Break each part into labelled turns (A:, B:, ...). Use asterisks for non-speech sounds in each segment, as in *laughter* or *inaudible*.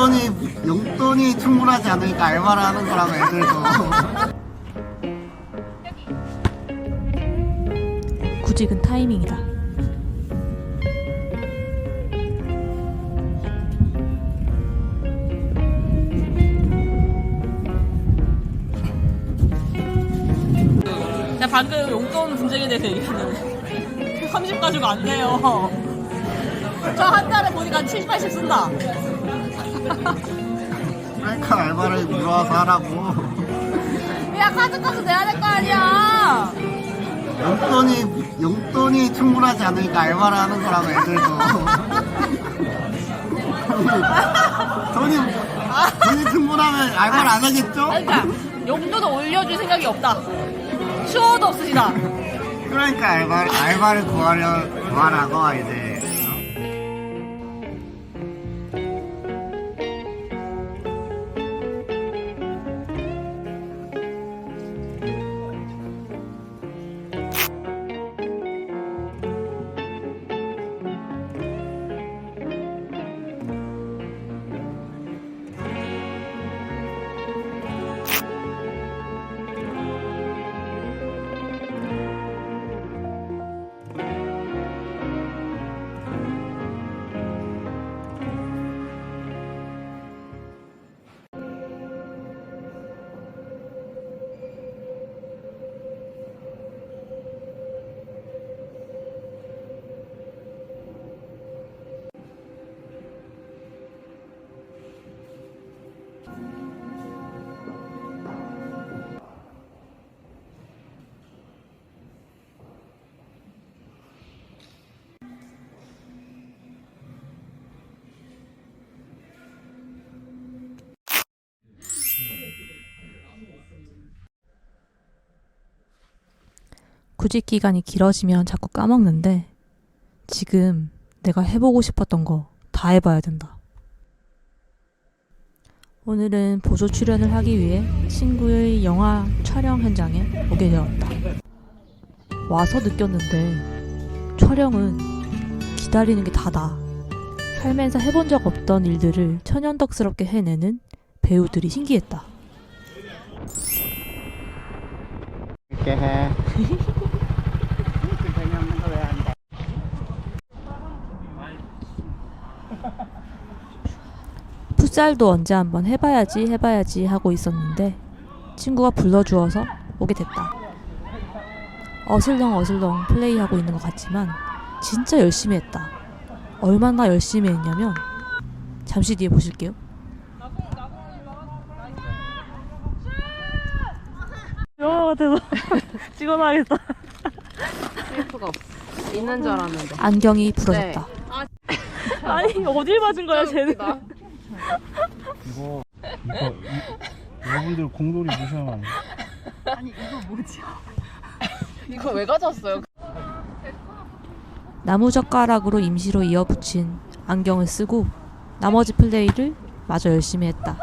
A: 용돈이 용돈이 충분하지 않으니까 알바를 하는 거라고 애들도 *laughs*
B: 구직은 타이밍이다.
C: 나 방금 용돈 분쟁에 대해서 얘기했는데 *laughs* 30 가지고 안 돼요. *laughs* 저 한 달에 보니까 70, 80 쓴다.
A: 그러니까 알바를 물어와서 하라고
C: 야 카드값은 내야 될 거 아니야.
A: 용돈이 용돈이 충분하지 않으니까 알바를 하는 거라고 애들도 돈이 돈이 충분하면 알바를 안 하겠죠?
C: 그러니까 용돈을 올려줄 생각이 없다. 추호도 없으시다.
A: 그러니까 알바를 알바를 구하려 구하라고 이제
B: 구직 기간이 길어지면 자꾸 까먹는데 지금 내가 해보고 싶었던 거 다 해봐야 된다. 오늘은 보조 출연을 하기 위해 친구의 영화 촬영 현장에 오게 되었다. 와서 느꼈는데 촬영은 기다리는 게 다다. 살면서 해본 적 없던 일들을 천연덕스럽게 해내는 배우들이 신기했다.
A: 이렇게 해. *laughs*
B: 풋살도 언제 한번 해봐야지 해봐야지 하고 있었는데 친구가 불러주어서 오게 됐다. 어슬렁 어슬렁 플레이하고 있는 것 같지만 진짜 열심히 했다. 얼마나 열심히 했냐면 잠시 뒤에 보실게요.
C: 야 대박. *laughs* 찍어놔야겠다.
D: CF가 없어. 있는 줄 알았는데.
B: 안경이 부러졌다.
C: 아니 어딜 맞은 거야 쟤는.
E: 이거 이거 이, 여러분들 공돌이 무시하면 안 돼.
D: 이거 왜 가져왔어요?
B: 나무젓가락으로 임시로 이어붙인 안경을 쓰고 나머지 플레이를 마저 열심히 했다.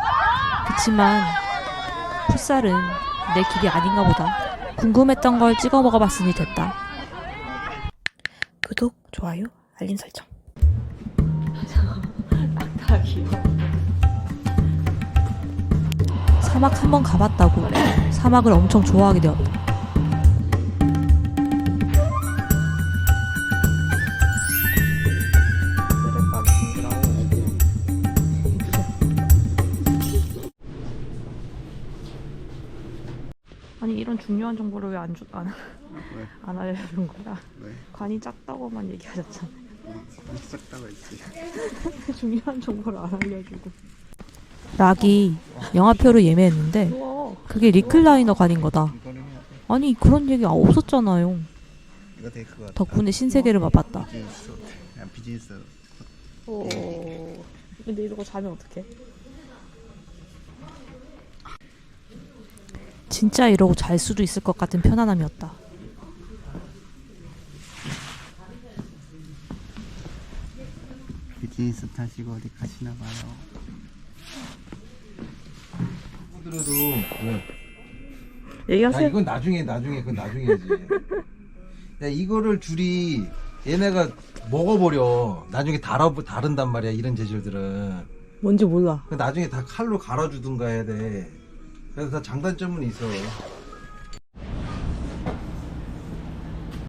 B: 그치만 풋살은 내 길이 아닌가 보다. 궁금했던 걸 찍어 먹어봤으니 됐다. 구독, 좋아요, 알림 설정. 사막 한 번 가봤다고 사막을 엄청 좋아하게 되었다. 아니 이런 중요한 정보를 왜안 안, 안 알려준 거야?
A: 왜?
B: 관이 작다고만 얘기하셨잖아.
A: 싹다가 있지.
B: 중요한 정보를 안 알려주고. 락이 영화표를 예매했는데 그게 리클라이너 관인 거다. 아니 그런 얘기 없었잖아요.
A: 이거 되게 그거 같다.
B: 덕분에 신세계를 맛봤다.
A: 비즈니스 그냥 비즈니스
C: 오. 근데 이러고 자면 어떡해?
B: 진짜 이러고 잘 수도 있을 것 같은 편안함이었다.
A: 비즈니스 타시고 어디 가시나 봐요.
F: 들어도 왜? 아
C: 얘기하세요.
F: 이건 나중에 나중에 그건 나중에 하지. *laughs* 야 이거를 둘이 얘네가 먹어버려. 나중에 달아 다른단 말이야 이런 재질들은.
C: 뭔지 몰라.
F: 나중에 다 칼로 갈아주든가 해야 돼. 그래서 다 장단점은 있어.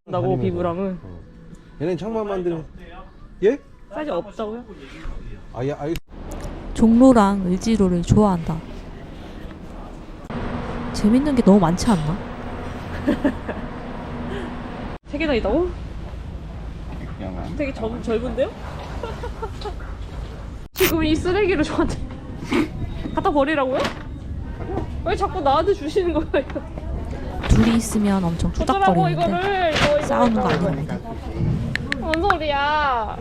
C: 나고 비브람은
F: 얘는 창만 만드는. 예?
C: 사이즈 없다고요?
F: 아예 아예.
B: 종로랑 을지로를 좋아한다. 재밌는 게 너무 많지 않나?
C: 세 개나 있다고? 되게 젊, 젊은데요? *laughs* 지금 이 쓰레기를 저한테 *laughs* 갖다 버리라고요? 왜 자꾸 나한테 주시는 거예요?
B: 둘이 있으면 엄청
C: 어쩌라고
B: 투닥거리는데
C: 이거를 이거, 이거,
B: 싸우는
C: 거.
B: 아니랍니다.
C: 뭔 소리야?